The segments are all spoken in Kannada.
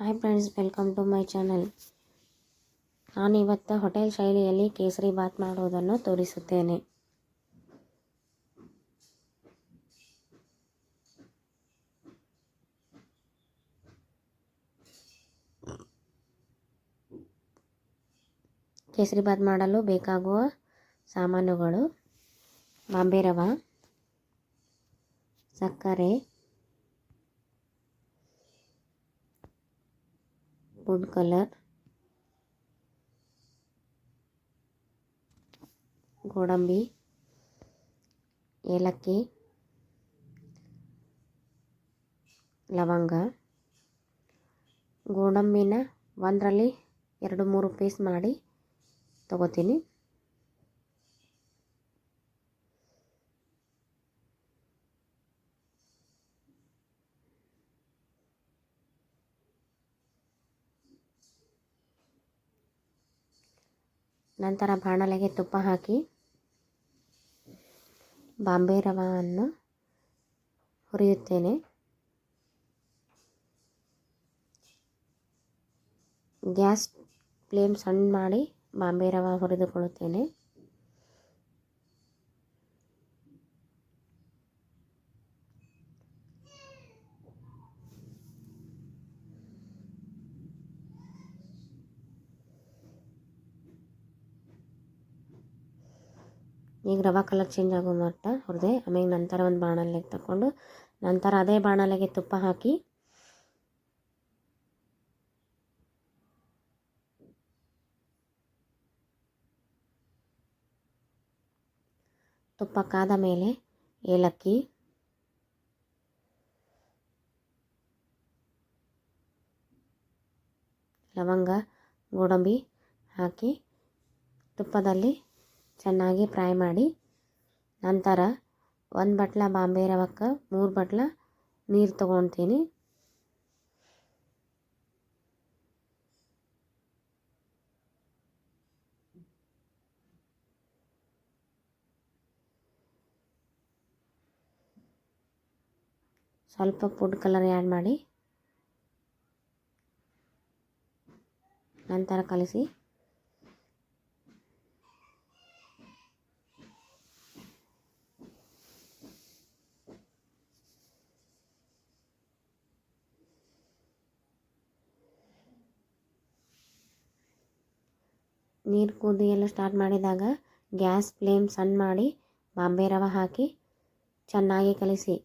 Hi friends welcome to my channel ನಾನಿವತ್ತು ಹೋಟೆಲ್ ಶೈಲಿಯಲ್ಲಿ ಕೇಸರಿ ಬಾತ್ ಮಾಡುವುದನ್ನು ತೋರಿಸುತ್ತೇನೆ. ಕೇಸರಿ ಬಾತ್ ಮಾಡಲು ಬೇಕಾಗುವ ಸಾಮಾನುಗಳು ಬಾಂಬೆ ರವೆ, ಸಕ್ಕರೆ ಫುಡ್ ಕಲರ್ ಗೋಡಂಬಿ ಏಲಕ್ಕಿ ಲವಂಗ. ಗೋಡಂಬಿನ ಒಂದರಲ್ಲಿ ಎರಡು ಮೂರು ಪೀಸ್ ಮಾಡಿ ತಗೋತೀನಿ. ನಂತರ ಬಾಣಲೆಗೆ ತುಪ್ಪ ಹಾಕಿ ಬಾಂಬೆ ರವಾನ್ನು ಹುರಿಯುತ್ತೇನೆ. ಗ್ಯಾಸ್ ಫ್ಲೇಮ್ ಸಣ್ಣ ಮಾಡಿ ಬಾಂಬೆ ರವ ಹುರಿದುಕೊಳ್ಳುತ್ತೇನೆ. ಈಗ ರವೆ ಕಲರ್ ಚೇಂಜ್ ಆಗೋ ಮಟ್ಟ ಹುರಿದೆ ಆಮೇಲೆ ನಂತರ ಒಂದು ಬಾಣಲೆಗೆ ತಗೊಂಡು ನಂತರ ಅದೇ ಬಾಣಲೆಗೆ ತುಪ್ಪ ಹಾಕಿ ತುಪ್ಪ ಕಾದ ಮೇಲೆ ಏಲಕ್ಕಿ ಲವಂಗ, ಗೋಡಂಬಿ ಹಾಕಿ ತುಪ್ಪದಲ್ಲಿ ಚೆನ್ನಾಗಿ ಫ್ರೈ ಮಾಡಿ ನಂತರ ಒಂದು ಬಟ್ಲ ಬಾಂಬೆ ರವಕ್ಕೆ, ಮೂರು ಬಟ್ಲ ನೀರು ತೊಗೊತೀನಿ ಸ್ವಲ್ಪ ಫುಡ್ ಕಲರ್ ಆ್ಯಡ್ ಮಾಡಿ ನಂತರ ಕಲಿಸಿ ನೀರು ಕುದಿಯಲು ಸ್ಟಾರ್ಟ್ ಮಾಡಿದಾಗ ಗ್ಯಾಸ್ ಫ್ಲೇಮ್ ಸಣ್ಣ ಮಾಡಿ ಬಾಂಬೆ ರವ ಹಾಕಿ ಚೆನ್ನಾಗಿ ಕಲಿಸಿ.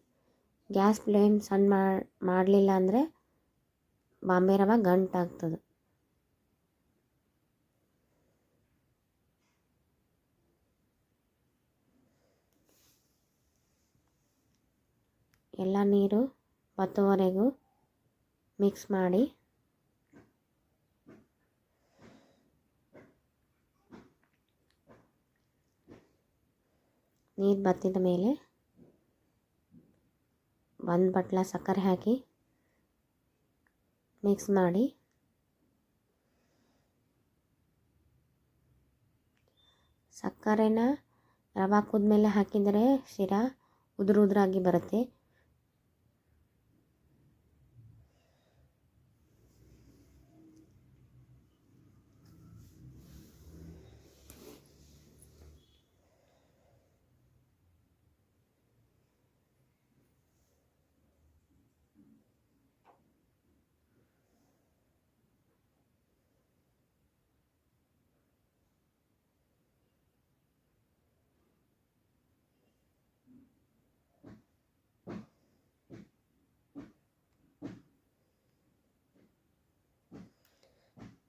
ಗ್ಯಾಸ್ ಫ್ಲೇಮ್ ಸಣ್ಣ ಮಾಡಲಿಲ್ಲ ಅಂದರೆ ಬಾಂಬೆ ರವೆ ಗಂಟಾಗ್ತದೆ ಎಲ್ಲ ನೀರು ಬತ್ತುವರೆಗೂ ಮಿಕ್ಸ್ ಮಾಡಿ ನೀರು ಬತ್ತಿದ ಮೇಲೆ ಒಂದು ಬಟ್ಲ ಸಕ್ಕರೆ ಹಾಕಿ ಮಿಕ್ಸ್ ಮಾಡಿ ಸಕ್ಕರೆನ ರವೆ ಕುದ್ಮೇಲೆ ಹಾಕಿದರೆ ಶಿರಾ ಉದುರು ಉದುರಾಗಿ ಬರುತ್ತೆ.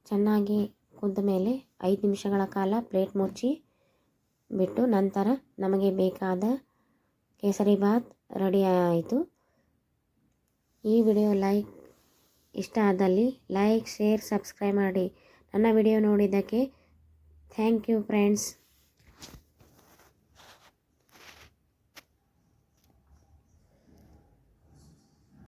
ಚೆನ್ನಾಗಿ ಕುದ್ದ ಮೇಲೆ ಐದು ನಿಮಿಷಗಳ ಕಾಲ ಪ್ಲೇಟ್ ಮುಚ್ಚಿ ಬಿಟ್ಟು ನಂತರ ನಮಗೆ ಬೇಕಾದ ಕೇಸರಿ ಬಾತ್ ರೆಡಿ ಆಯಿತು. ಈ ವಿಡಿಯೋ ಲೈಕ್ ಇಷ್ಟ ಆದಲ್ಲಿ ಲೈಕ್, ಶೇರ್, ಸಬ್ಸ್ಕ್ರೈಬ್ ಮಾಡಿ. ನನ್ನ ವಿಡಿಯೋ ನೋಡಿದ್ದಕ್ಕೆ ಥ್ಯಾಂಕ್ ಯು ಫ್ರೆಂಡ್ಸ್.